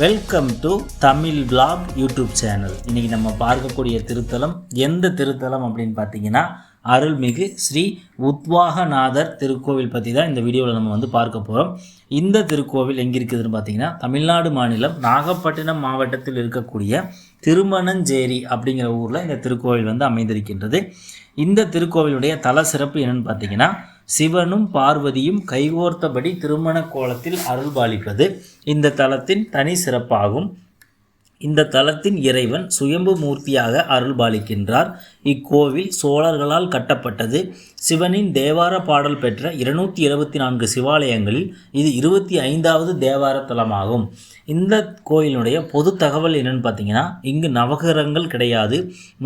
Welcome to Tamil blog YouTube channel இன்றைக்கி நம்ம பார்க்கக்கூடிய திருத்தலம் எந்த திருத்தலம் அப்படின்னு பார்த்தீங்கன்னா அருள்மிகு ஸ்ரீ உத்வாகநாதர் திருக்கோவில் பற்றி தான் இந்த வீடியோவில் நம்ம வந்து பார்க்க போகிறோம் இந்த திருக்கோவில் எங்கே இருக்குதுன்னு பார்த்தீங்கன்னா தமிழ்நாடு மாநிலம் நாகப்பட்டினம் மாவட்டத்தில் இருக்கக்கூடிய திருமணஞ்சேரி அப்படிங்கிற ஊரில் இந்த திருக்கோவில் வந்து அமைந்திருக்கின்றது. இந்த திருக்கோவிலுடைய தல சிறப்பு என்னென்னு பார்த்தீங்கன்னா சிவனும் பார்வதியும் கைகோர்த்தபடி திருமண கோலத்தில் அருள்பாலிப்பது இந்த தலத்தின் தனி சிறப்பாகும். இந்த தலத்தின் இறைவன் சுயம்பு மூர்த்தியாக அருள்பாலிக்கின்றார் இக்கோவில் சோழர்களால் கட்டப்பட்டது. சிவனின் தேவார பாடல் பெற்ற இருநூற்றி இருபத்தி நான்கு சிவாலயங்களில் இது இருபத்தி ஐந்தாவது தேவார தலமாகும். இந்த கோயிலினுடைய பொது தகவல் என்னன்னு பார்த்தீங்கன்னா இங்கு நவகிரகங்கள் கிடையாது.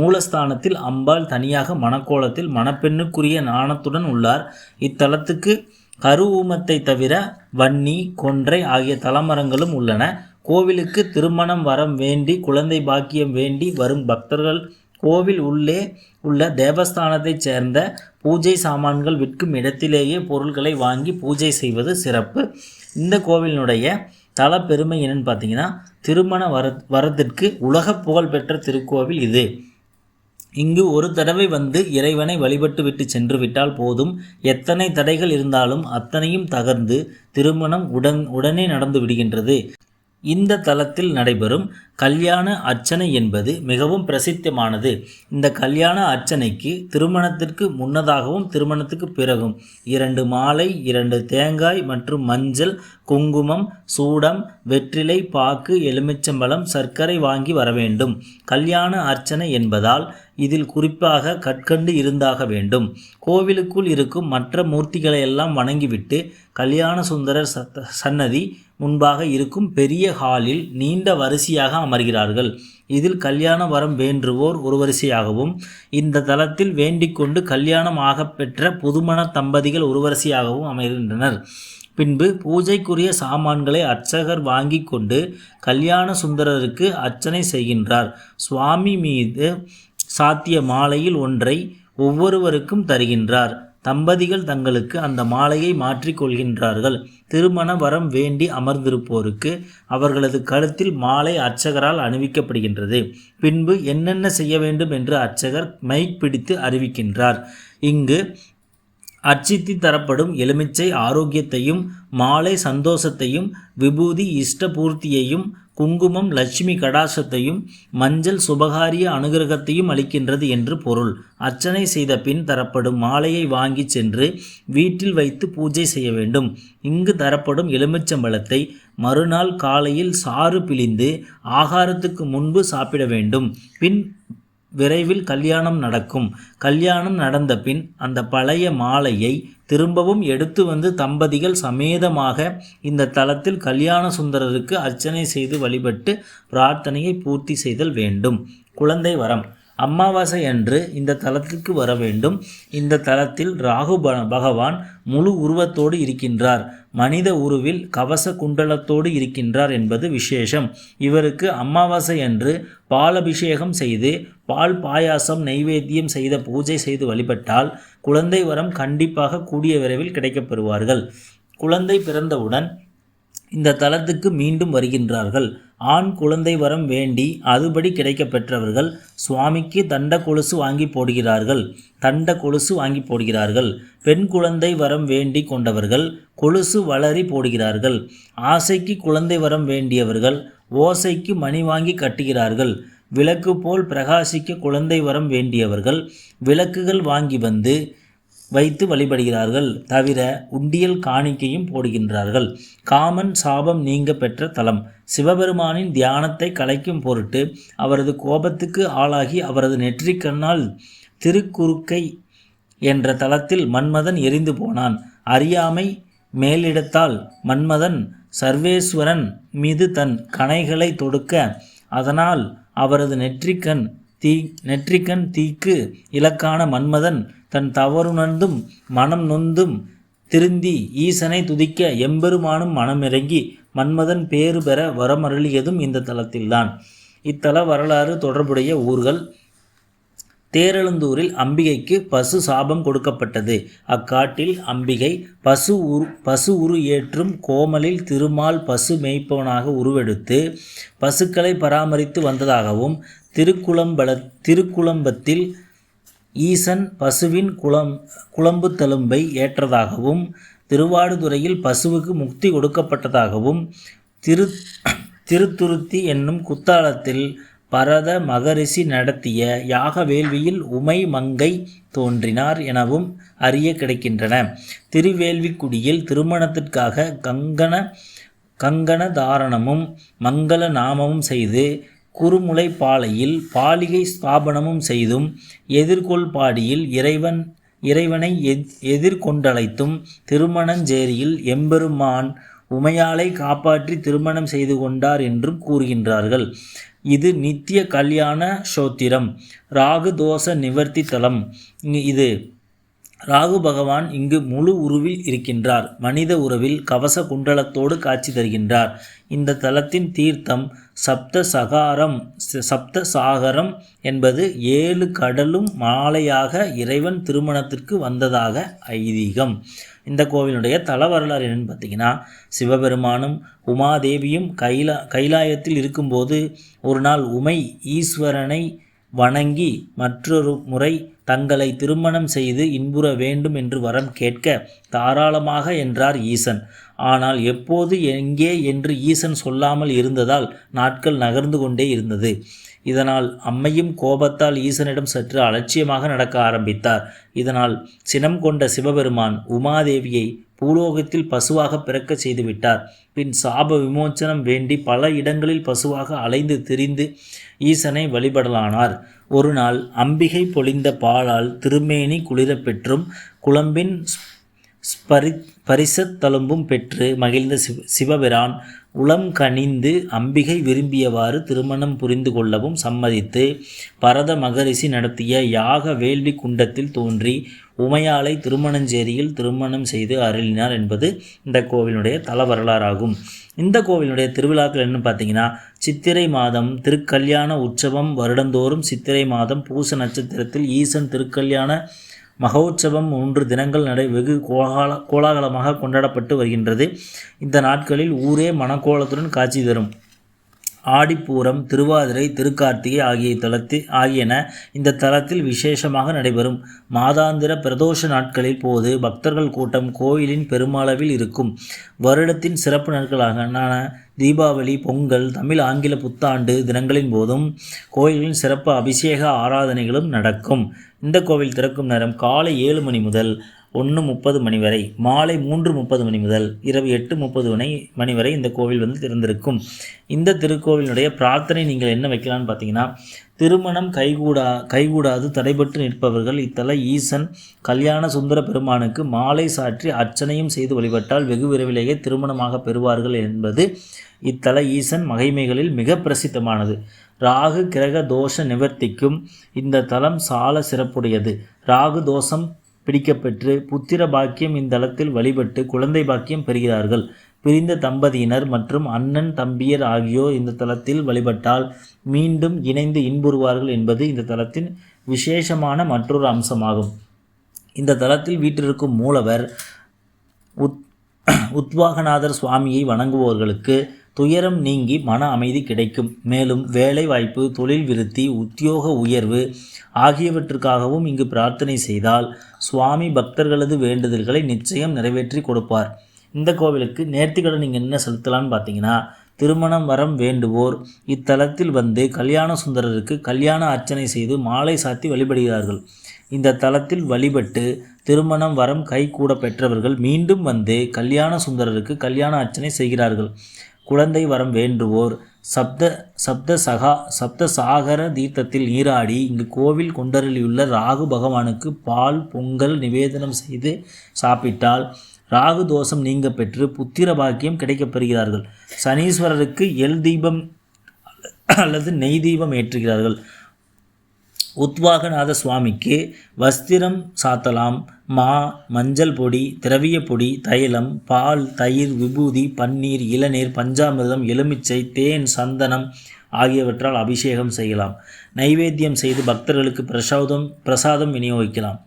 மூலஸ்தானத்தில் அம்பாள் தனியாக மணக்கோலத்தில் மணப்பெண்ணுக்குரிய நாணத்துடன் உள்ளார். இத்தலத்துக்கு கருவூமத்தை தவிர வன்னி கொன்றை ஆகிய தலமரங்களும் உள்ளன. கோவிலுக்கு திருமணம் வரம் வேண்டி குழந்தை பாக்கியம் வேண்டி வரும் பக்தர்கள் கோவில் உள்ளே உள்ள தேவஸ்தானத்தைச் சேர்ந்த பூஜை சாமான்கள் விற்கும் இடத்திலேயே பொருட்களை வாங்கி பூஜை செய்வது சிறப்பு. இந்த கோவிலினுடைய தல பெருமை என்னன்னு பார்த்தீங்கன்னா திருமண வர வரத்திற்கு உலக புகழ்பெற்ற திருக்கோவில் இது. இங்கு ஒரு தடவை வந்து இறைவனை வழிபட்டு விட்டு சென்று விட்டால் போதும். எத்தனை தடைகள் இருந்தாலும் அத்தனையும் தகர்ந்து திருமணம் உடன் உடனே நடந்து விடுகின்றது. இந்த தலத்தில் நடைபெறும் கல்யாண அர்ச்சனை என்பது மிகவும் பிரசித்தமானது. இந்த கல்யாண அர்ச்சனைக்கு திருமணத்திற்கு முன்னதாகவும் திருமணத்துக்கு பிறகும் இரண்டு மாலை இரண்டு தேங்காய் மற்றும் மஞ்சள் குங்குமம் சூடம் வெற்றிலை பாக்கு எலுமிச்சம்பழம் சர்க்கரை வாங்கி வர வேண்டும். கல்யாண அர்ச்சனை என்பதால் இதில் குறிப்பாக கற்கண்டு இருந்தாக வேண்டும். கோவிலுக்குள் இருக்கும் மற்ற மூர்த்திகளை எல்லாம் வணங்கிவிட்டு கல்யாண சுந்தரர் சன்னதி முன்பாக இருக்கும் பெரிய ஹாலில் நீண்ட வரிசையாக அமர்கிறார்கள். இதில் கல்யாண வரம் வேண்டுவோர் ஒரு வரிசையாகவும் இந்த தளத்தில் வேண்டிக்கொண்டு கல்யாணம் ஆக பெற்ற புதுமண தம்பதிகள் ஒரு வரிசையாகவும் அமைகின்றனர் பின்பு பூஜைக்குரிய சாமான்களை அர்ச்சகர் வாங்கி கொண்டு கல்யாண சுந்தரருக்கு அர்ச்சனை செய்கின்றார். சுவாமி மீது சாத்திய மாலையில் ஒன்றை ஒவ்வொருவருக்கும் தருகின்றார். தம்பதிகள் தங்களுக்கு அந்த மாலையை மாற்றிக்கொள்கின்றார்கள் திருமண வரம் வேண்டி அமர்ந்திருப்போருக்கு அவர்களது கழுத்தில் மாலை அர்ச்சகரால் அணிவிக்கப்படுகின்றது. பின்பு என்னென்ன செய்ய வேண்டும் என்று அர்ச்சகர் மைக் பிடித்து அறிவிக்கின்றார். இங்கு அர்ச்சித்தி தரப்படும் எலுமிச்சை ஆரோக்கியத்தையும் மாலை சந்தோஷத்தையும் விபூதி இஷ்டபூர்த்தியையும் குங்குமம் லட்சுமி கடாசத்தையும் மஞ்சள் சுபகாரிய அனுகிரகத்தையும் அளிக்கின்றது என்று பொருள். அர்ச்சனை செய்த பின் தரப்படும் மாலையை வாங்கி சென்று வீட்டில் வைத்து பூஜை செய்ய வேண்டும். இங்கு தரப்படும் எலுமிச்சம்பழத்தை மறுநாள் காலையில் சாறு பிழிந்து ஆகாரத்துக்கு முன்பு சாப்பிட வேண்டும். பின் விரைவில் கல்யாணம் நடக்கும். கல்யாணம் நடந்த பின் அந்த பழைய மாலையை திரும்பவும் எடுத்து வந்து தம்பதிகள் சமேதமாக இந்த தலத்தில் கல்யாண சுந்தரருக்கு அர்ச்சனை செய்து வழிபட்டு பிரார்த்தனையை பூர்த்தி செய்தல் வேண்டும். குழந்தை வரம். அமாவாசை அன்று இந்த தலத்திற்கு வர வேண்டும். இந்த தலத்தில் ராகு பகவான் முழு உருவத்தோடு இருக்கின்றார். மனித உருவில் கவச குண்டலத்தோடு இருக்கின்றார் என்பது விசேஷம். இவருக்கு அமாவாசை அன்று பாலபிஷேகம் செய்து பால் பாயாசம் நெய்வேத்தியம் செய்த பூஜை செய்து வழிபட்டால் குழந்தை வரம் கண்டிப்பாக கூடிய விரைவில் கிடைக்கப்பெறுவார்கள். குழந்தை பிறந்தவுடன் இந்த தலத்துக்கு மீண்டும் வருகின்றார்கள். ஆண் குழந்தை வரம் வேண்டி அதுபடி கிடைக்க பெற்றவர்கள் சுவாமிக்கு தண்ட கொலுசு வாங்கி போடுகிறார்கள். தண்ட கொலுசு வாங்கி போடுகிறார்கள். பெண் குழந்தை வரம் வேண்டி கொண்டவர்கள் கொலுசு வளரி போடுகிறார்கள். ஆசைக்கு குழந்தை வரம் வேண்டியவர்கள் ஓசைக்கு மணி வாங்கி கட்டுகிறார்கள். விளக்கு போல் பிரகாசிக்க குழந்தை வரம் வேண்டியவர்கள் விளக்குகள் வாங்கி வந்து வைத்து வழிபடுகிறார்கள் தவிர உண்டியல் காணிக்கையும் போடுகின்றார்கள். காமன் சாபம் நீங்க பெற்ற தலம். சிவபெருமானின் தியானத்தை கலைக்கும் பொருட்டு அவரது கோபத்துக்கு ஆளாகி அவரது நெற்றிக்கண்ணால் திருக்குறுக்கை என்ற தலத்தில் மன்மதன் எரிந்து போனான். அறியாமை மேலிடத்தால் மன்மதன் சர்வேஸ்வரன் மீது தன் கணைகளை தொடுக்க அதனால் அவரது நெற்றிக்கண் தீ நெற்றிக்கண் தீக்கு இலக்கான மன்மதன் தன் தவறுணர்ந்தும் மனம் நொந்தும் திருந்தி ஈசனை துதிக்க எம்பெருமானும் மனமிறங்கி மன்மதன் பேறு பெற வரமருளியதும் இந்த தலத்தில்தான். இத்தல வரலாறு தொடர்புடைய ஊர்கள் தேரெழுந்தூரில் அம்பிகைக்கு பசு சாபம் கொடுக்கப்பட்டது. அக்காட்டில் அம்பிகை பசு உரு பசு உரு ஏற்றும் கோமலில் திருமால் பசு மேய்ப்பவனாக உருவெடுத்து பசுக்களை பராமரித்து வந்ததாகவும் திருக்குளம்பல திருக்குளம்பத்தில் ஈசன் பசுவின் குளம் குழம்பு தழும்பை ஏற்றதாகவும் திருவாடுதுறையில் பசுவுக்கு முக்தி கொடுக்கப்பட்டதாகவும் திரு திருத்துருத்தி என்னும் குத்தாலத்தில் பரத மகரிஷி நடத்திய யாக வேள்வியில் உமை மங்கை தோன்றினார் எனவும் அறிய கிடைக்கின்றன. திருவேள்விக்குடியில் திருமணத்திற்காக கங்கண கங்கண தாரணமும் மங்கள நாமமும் செய்து குறுமுலை பாலையில் பாலிகை ஸ்தாபனமும் செய்தும் எதிர்கொள் பாடியில் இறைவன் இறைவனை எதிர்கொண்டழைத்தும் திருமணஞ்சேரியில் எம்பெருமான் உமையாளை காப்பாற்றி திருமணம் செய்து கொண்டார் என்றும் கூறுகின்றார்கள். இது நித்திய கல்யாண சோத்திரம் ராகு தோஷ நிவர்த்தி தலம். இது ராகு பகவான் இங்கு முழு உருவில் இருக்கின்றார். மனித உறவில் கவச குண்டலத்தோடு காட்சி தருகின்றார். இந்த தலத்தின் தீர்த்தம் சப்த சகாரம் சப்த சாகரம் என்பது ஏழு கடலும் மாலையாக இறைவன் திருமணத்திற்கு வந்ததாக ஐதீகம். இந்த கோவிலுடைய தல வரலாறு என்னன்னு பார்த்தீங்கன்னா சிவபெருமானும் உமாதேவியும் கைலா கைலாயத்தில் இருக்கும்போது ஒரு நாள் உமை ஈஸ்வரனை வணங்கி மற்றொரு முறை தங்களை திருமணம் செய்து இன்புற வேண்டும் என்று வரம் கேட்க தாராளமாக என்றார் ஈசன். ஆனால் எப்போது எங்கே என்று ஈசன் சொல்லாமல் இருந்ததால் நாட்கள் நகர்ந்து கொண்டே இருந்தது. இதனால் அம்மையும் கோபத்தால் ஈசனிடம் சற்று அலட்சியமாக நடக்க ஆரம்பித்தார். இதனால் சினம் கொண்ட சிவபெருமான் உமாதேவியை பூலோகத்தில் பசுவாக பிறக்க செய்துவிட்டார் பின் சாப விமோச்சனம் வேண்டி பல இடங்களில் பசுவாக அலைந்து திரிந்து ஈசனை வழிபடலானார். ஒரு நாள் அம்பிகை பொழிந்த பாலால் திருமேனி குளிரப் பெற்றும் குழம்பின் ஸ்பரி பரிசத் தழும்பும் பெற்று மகிழ்ந்த சிவ சிவபிரான் உளம் கனிந்து அம்பிகை விரும்பியவாறு திருமணம் புரிந்து கொள்ளவும் சம்மதித்து பரத மகரிஷி நடத்திய யாக வேள்வி குண்டத்தில் தோன்றி உமையாளை திருமணஞ்சேரியில் திருமணம் செய்து அருளினார் என்பது இந்த கோவிலுடைய தல வரலாறாகும் இந்த கோவிலுடைய திருவிழாக்கள் என்ன பார்த்தீங்கன்னா சித்திரை மாதம் திருக்கல்யாண உற்சவம் வருடந்தோறும் சித்திரை மாதம் பூச நட்சத்திரத்தில் ஈசன் திருக்கல்யாண மகோற்சவம் மூன்று தினங்கள் நடை வெகு கோலாகல கோலாகலமாக கொண்டாடப்பட்டு வருகின்றது. இந்த நாட்களில் ஊரே மனக்கோலத்துடன் காட்சி தரும். ஆடிப்பூரம் திருவாதிரை திருக்கார்த்திகை ஆகிய தலத்தில் ஆகியன இந்த தலத்தில் விசேஷமாக நடைபெறும். மாதாந்திர பிரதோஷ நாட்களில் போது பக்தர்கள் கூட்டம் கோயிலின் பெருமளவில் இருக்கும். வருடத்தின் சிறப்பு நாட்களான தீபாவளி பொங்கல் தமிழ் ஆங்கில புத்தாண்டு தினங்களின் போதும் கோயிலின் சிறப்பு அபிஷேக ஆராதனைகளும் நடக்கும். இந்த கோவில் திறக்கும் நேரம் காலை ஏழு மணி முதல் ஒன்று முப்பது மணி வரை மாலை மூன்று முப்பது மணி முதல் இரவு எட்டு முப்பது மணி மணி வரை இந்த கோவில் வந்து திறந்திருக்கும். இந்த திருக்கோவிலினுடைய பிரார்த்தனை நீங்கள் என்ன வைக்கலாம்னு பார்த்தீங்கன்னா திருமணம் கைகூடா கைகூடாது தடைபட்டு நிற்பவர்கள் இத்தல ஈசன் கல்யாண சுந்தர பெருமானுக்கு மாலை சாற்றி அர்ச்சனையும் செய்து வழிபட்டால் வெகு விரைவிலேயே திருமணமாக பெறுவார்கள் என்பது இத்தல ஈசன் மகிமைகளில் மிக பிரசித்தமானது. ராகு கிரக தோஷ நிவர்த்திக்கும் இந்த தலம் சால சிறப்புடையது. ராகு தோஷம் பிடிக்கப்பெற்று புத்திர பாக்கியம் இந்தளத்தில் வழிபட்டு குழந்தை பாக்கியம் பெறுகிறார்கள். பிரிந்த தம்பதியினர் மற்றும் அண்ணன் தம்பியர் ஆகியோர் இந்த தலத்தில் வழிபட்டால் மீண்டும் இணைந்து இன்புறுவார்கள் என்பது இந்த தலத்தின் விசேஷமான மற்றொரு அம்சமாகும். இந்த தலத்தில் வீற்றிருக்கும் மூலவர் உத் உத்வாகநாதர் சுவாமியை வணங்குபவர்களுக்கு துயரம் நீங்கி மன அமைதி கிடைக்கும். மேலும் வேலை வாய்ப்பு தொழில் விருத்தி உத்தியோக உயர்வு ஆகியவற்றுக்காகவும் இங்கு பிரார்த்தனை செய்தால் சுவாமி பக்தர்களது வேண்டுதல்களை நிச்சயம் நிறைவேற்றி கொடுப்பார். இந்த கோவிலுக்கு நேர்த்திக்கடன் நீங்கள் என்ன செலுத்தலாம்னு பார்த்தீங்கன்னா திருமணம் வரம் வேண்டுவோர் இத்தலத்தில் வந்து கல்யாண சுந்தரருக்கு கல்யாண அர்ச்சனை செய்து மாலை சாத்தி வழிபடுகிறார்கள். இந்த தலத்தில் வழிபட்டு திருமணம் வரம் கைகூட பெற்றவர்கள் மீண்டும் வந்து கல்யாண சுந்தரருக்கு கல்யாண அர்ச்சனை செய்கிறார்கள். குழந்தை வரம் வேண்டுவோர். சப்த சப்த சகா சப்த சாகர தீர்த்தத்தில் நீராடி இங்கு கோவில் கொண்டருளியுள்ள ராகு பகவானுக்கு பால் பொங்கல் நிவேதனம் செய்து சாப்பிட்டால் ராகு தோஷம் நீங்க பெற்று புத்திர பாக்கியம் கிடைக்கப்பெறுகிறார்கள் சனீஸ்வரருக்கு எல் தீபம் அல்லது நெய் தீபம் ஏற்றுகிறார்கள். உத்வாகநாத சுவாமிக்கு வஸ்திரம் சாத்தலாம். மா மஞ்சள் பொடி திரவிய பொடி தைலம் பால் தயிர் விபூதி பன்னீர் இளநீர் பஞ்சாமிர்தம் எலுமிச்சை தேன் சந்தனம் ஆகியவற்றால் அபிஷேகம் செய்யலாம். நைவேத்தியம் செய்து பக்தர்களுக்கு பிரசாதம் பிரசாதம் விநியோகிக்கலாம்.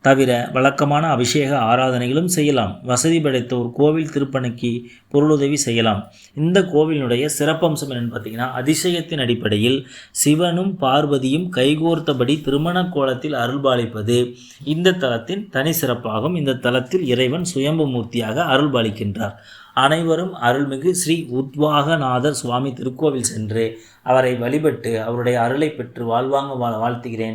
தவிர வழக்கமான அபிஷேக ஆராதனைகளும் செய்யலாம். வசதி படைத்தோர் கோவில் திருப்பணிக்கு பொருளுதவி செய்யலாம். இந்த கோவிலினுடைய சிறப்பம்சம் என்னென்னு பார்த்தீங்கன்னா அதிசயத்தின் அடிப்படையில் சிவனும் பார்வதியும் கைகோர்த்தபடி திருமண கோலத்தில் அருள்பாலிப்பது இந்த தலத்தின் தனி சிறப்பாகும். இந்த தலத்தில் இறைவன் சுயம்பு மூர்த்தியாக அருள்பாலிக்கின்றார் அனைவரும் அருள்மிகு ஸ்ரீ உத்வாகநாதர் சுவாமி திருக்கோவில் சென்று அவரை வழிபட்டு அவருடைய அருளை பெற்று வாழ்வாங்க வா- வாழ்த்துகிறேன்.